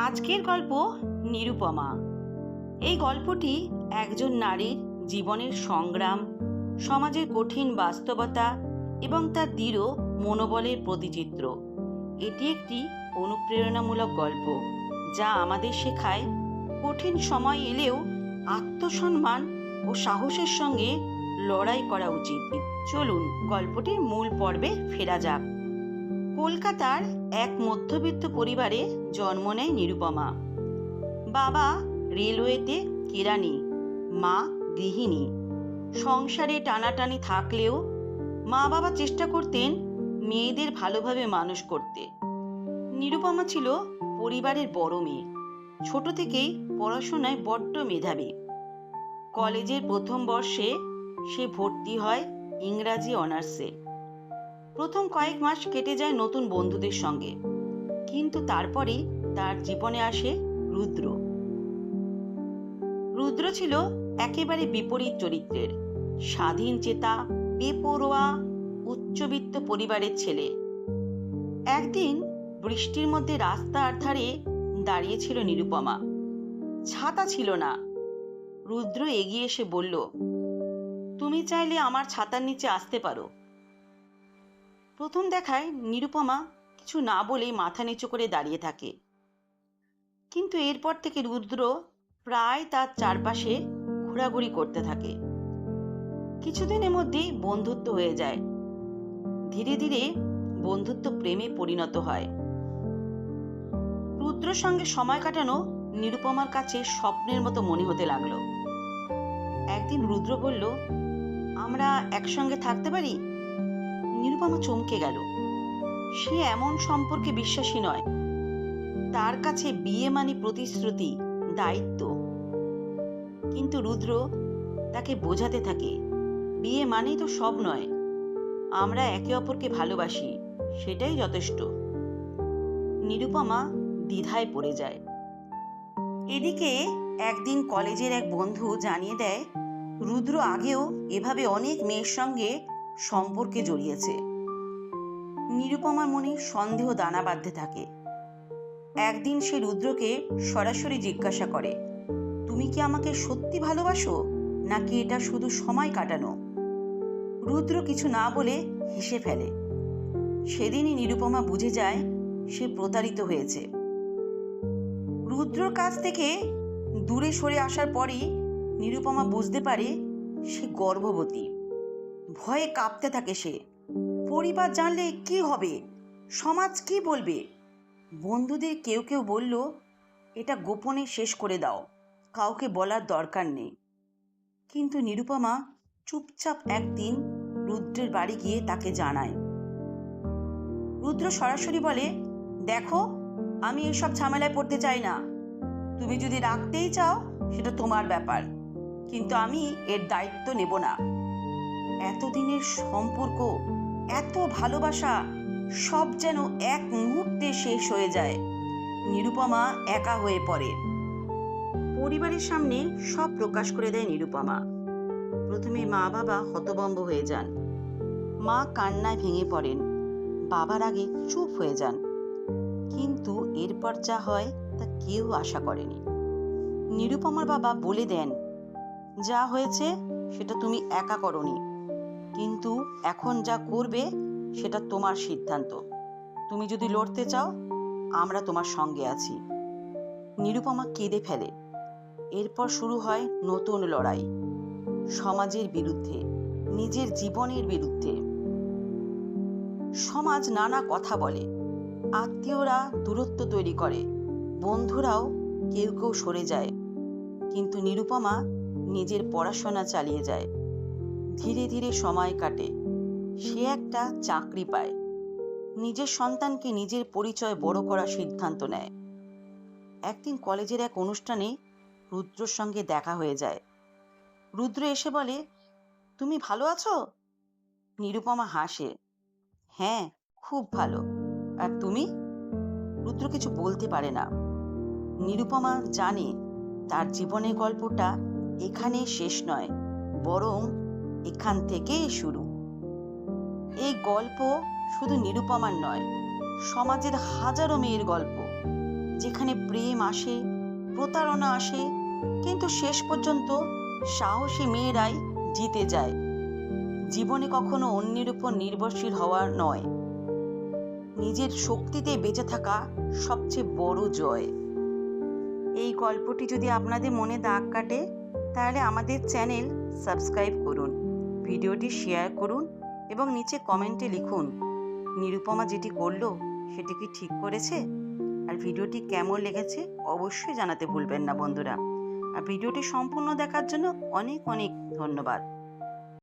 আজকের গল্প নিরুপমা। এই গল্পটি একজন নারীর জীবনের সংগ্রাম, সমাজের কঠিন বাস্তবতা এবং তার দৃঢ় মনোবলের প্রতিচিত্র। এটি একটি অনুপ্রেরণামূলক গল্প যা আমাদের শেখায় কঠিন সময় এলেও আত্মসম্মান ও সাহসের সঙ্গে লড়াই করা উচিত। চলুন, গল্পটির মূল পর্বে ফেরা যাক। কলকাতার এক মধ্যবিত্ত পরিবারে জন্ম নেয় নিরুপমা। বাবা রেলওয়েতে কেরানি, মা গৃহিণী। সংসারে টানাটানি থাকলেও মা বাবা চেষ্টা করতেন মেয়েদের ভালোভাবে মানুষ করতে। নিরুপমা ছিল পরিবারের বড় মেয়ে। ছোট থেকেই পড়াশোনায় বড্ড মেধাবী। কলেজের প্রথম বর্ষে সে ভর্তি হয় ইংরাজি অনার্সে। প্রথম কয়েক মাস কেটে যায় নতুন বন্ধুদের সঙ্গে। কিন্তু তারপরে তার জীবনে আসে রুদ্র। রুদ্র ছিল একেবারে বিপরীত চরিত্রের। স্বাধীন চেতা, বেপরোয়া, উচ্চবিত্ত পরিবারের ছেলে। একদিন বৃষ্টির মধ্যে রাস্তার ধারে দাঁড়িয়েছিল নিরুপমা। ছাতা ছিল না। রুদ্র এগিয়ে এসে বলল, তুমি চাইলে আমার ছাতার নিচে আসতে পারো। প্রথম দেখায় নিরুপমা কিছু না বলেই মাথা নিচু করে দাঁড়িয়ে থাকে। কিন্তু এরপর থেকে রুদ্র প্রায় তার চারপাশে ঘোরাঘুরি করতে থাকে। কিছুদিনের মধ্যেই বন্ধুত্ব হয়ে যায়। ধীরে ধীরে বন্ধুত্ব প্রেমে পরিণত হয়। রুদ্রর সঙ্গে সময় কাটানো নিরুপমার কাছে স্বপ্নের মতো মনে হতে লাগল। একদিন রুদ্র বলল, আমরা একসঙ্গে থাকতে পারি? নিরুপমা চমকে গেল। সে এমন সম্পর্কে বিশ্বাসী নয়। তার কাছে বিয়ে মানে প্রতিশ্রুতি, দায়িত্ব। কিন্তু রুদ্র তাকে বোঝাতে থাকে, বিয়ে মানেই তো সব নয়। আমরা একে অপরকে ভালোবাসি, সেটাই যথেষ্ট। নিরুপমা দ্বিধায় পড়ে যায়। এদিকে একদিন কলেজের এক বন্ধু জানিয়ে দেয়, রুদ্র আগেও এভাবে অনেক মেয়ের সঙ্গে সম্পর্কে জড়িয়েছে। নিরুপমার মনে সন্দেহ দানা বাঁধতে থাকে। একদিন সে রুদ্রকে সরাসরি জিজ্ঞাসা করে, তুমি কি আমাকে সত্যি ভালোবাসো? নাকি এটা শুধু সময় কাটানো? রুদ্র কিছু না বলে হেসে ফেলে। সেদিনই নিরুপমা বুঝে যায় সে প্রতারিত হয়েছে। রুদ্রর কাছ থেকে দূরে সরে আসার পরই নিরুপমা বুঝতে পারে সে গর্ভবতী। ভয়ে কাঁপতে থাকে সে। পরিবার জানলে কি হবে? সমাজ কি বলবে? বন্ধুদের কেউ কেউ বলল, এটা গোপনে শেষ করে দাও, কাউকে বলার দরকার নেই। কিন্তু নিরুপমা চুপচাপ একদিন রুদ্রের বাড়ি গিয়ে তাকে জানায়। রুদ্র সরাসরি বলে, দেখো, আমি এসব ঝামেলায় পড়তে চাই না। তুমি যদি রাখতেই চাও, সেটা তোমার ব্যাপার। কিন্তু আমি এর দায়িত্ব নেব না। এতদিনের সম্পর্ক, এত ভালোবাসা সব যেন এক মুহূর্তে শেষ হয়ে যায়। নিরুপমা একা হয়ে পড়ে। পরিবারের সামনে সব প্রকাশ করে দেয় নিরুপমা। প্রথমে মা বাবা হতবম্ব হয়ে যান। মা কান্নায় ভেঙে পড়েন। বাবার আগে চুপ হয়ে যান। কিন্তু এরপর যা হয় তা কেউ আশা করেনি। নিরুপমার বাবা বলে দেন, যা হয়েছে সেটা তুমি একা করনি। কিন্তু এখন যা করবে, সেটা তোমার সিদ্ধান্ত। তুমি যদি লড়তে চাও, আমরা তোমার সঙ্গে আছি। নিরুপমা কেঁদে ফেলে। এরপর শুরু হয় নতুন লড়াই, সমাজের বিরুদ্ধে, নিজের জীবনের বিরুদ্ধে। সমাজ নানা কথা বলে, আত্মীয়রা দূরত্ব তৈরি করে, বন্ধুরাও কেউ কেউ সরে যায়। কিন্তু নিরুপমা নিজের পড়াশোনা চালিয়ে যায়। ধীরে ধীরে সময় কাটে। সে একটা চাকরি পায়। নিজের সন্তানকে নিজের পরিচয় বড় করার সিদ্ধান্ত নেয়। একদিন কলেজের এক অনুষ্ঠানে রুদ্রর সঙ্গে দেখা হয়ে যায়। রুদ্র এসে বলে, তুমি ভালো আছো? নিরুপমা হাসে হ্যাঁ খুব ভালো। আর তুমি? রুদ্র কিছু বলতে পারে না। নিরুপমা জানে তার জীবনের গল্পটা এখানে শেষ নয়, বরং এখান থেকেই শুরু। এই গল্প শুধু নিরুপমার নয়, সমাজের হাজারো মেয়ের গল্প, যেখানে প্রেম আসে, প্রতারণা আসে, কিন্তু শেষ পর্যন্ত সাহসী মেয়েরাই জিতে যায়। জীবনে কখনো অন্যের উপর নির্ভরশীল হওয়ার নয়। নিজের শক্তিতে বেঁচে থাকা সবচেয়ে বড় জয়। এই গল্পটি যদি আপনাদের মনে দাগ কাটে, তাহলে আমাদের চ্যানেল সাবস্ক্রাইব করুন। ভিডিওটি শেয়ার করুন এবং নিচে কমেন্টে লিখুন, নিরুপমা যেটি করল সেটি কি ঠিক করেছে? আর ভিডিওটি কেমন লেগেছে অবশ্যই জানাতে ভুলবেন না বন্ধুরা। আর ভিডিওটি সম্পূর্ণ দেখার জন্য অনেক অনেক ধন্যবাদ।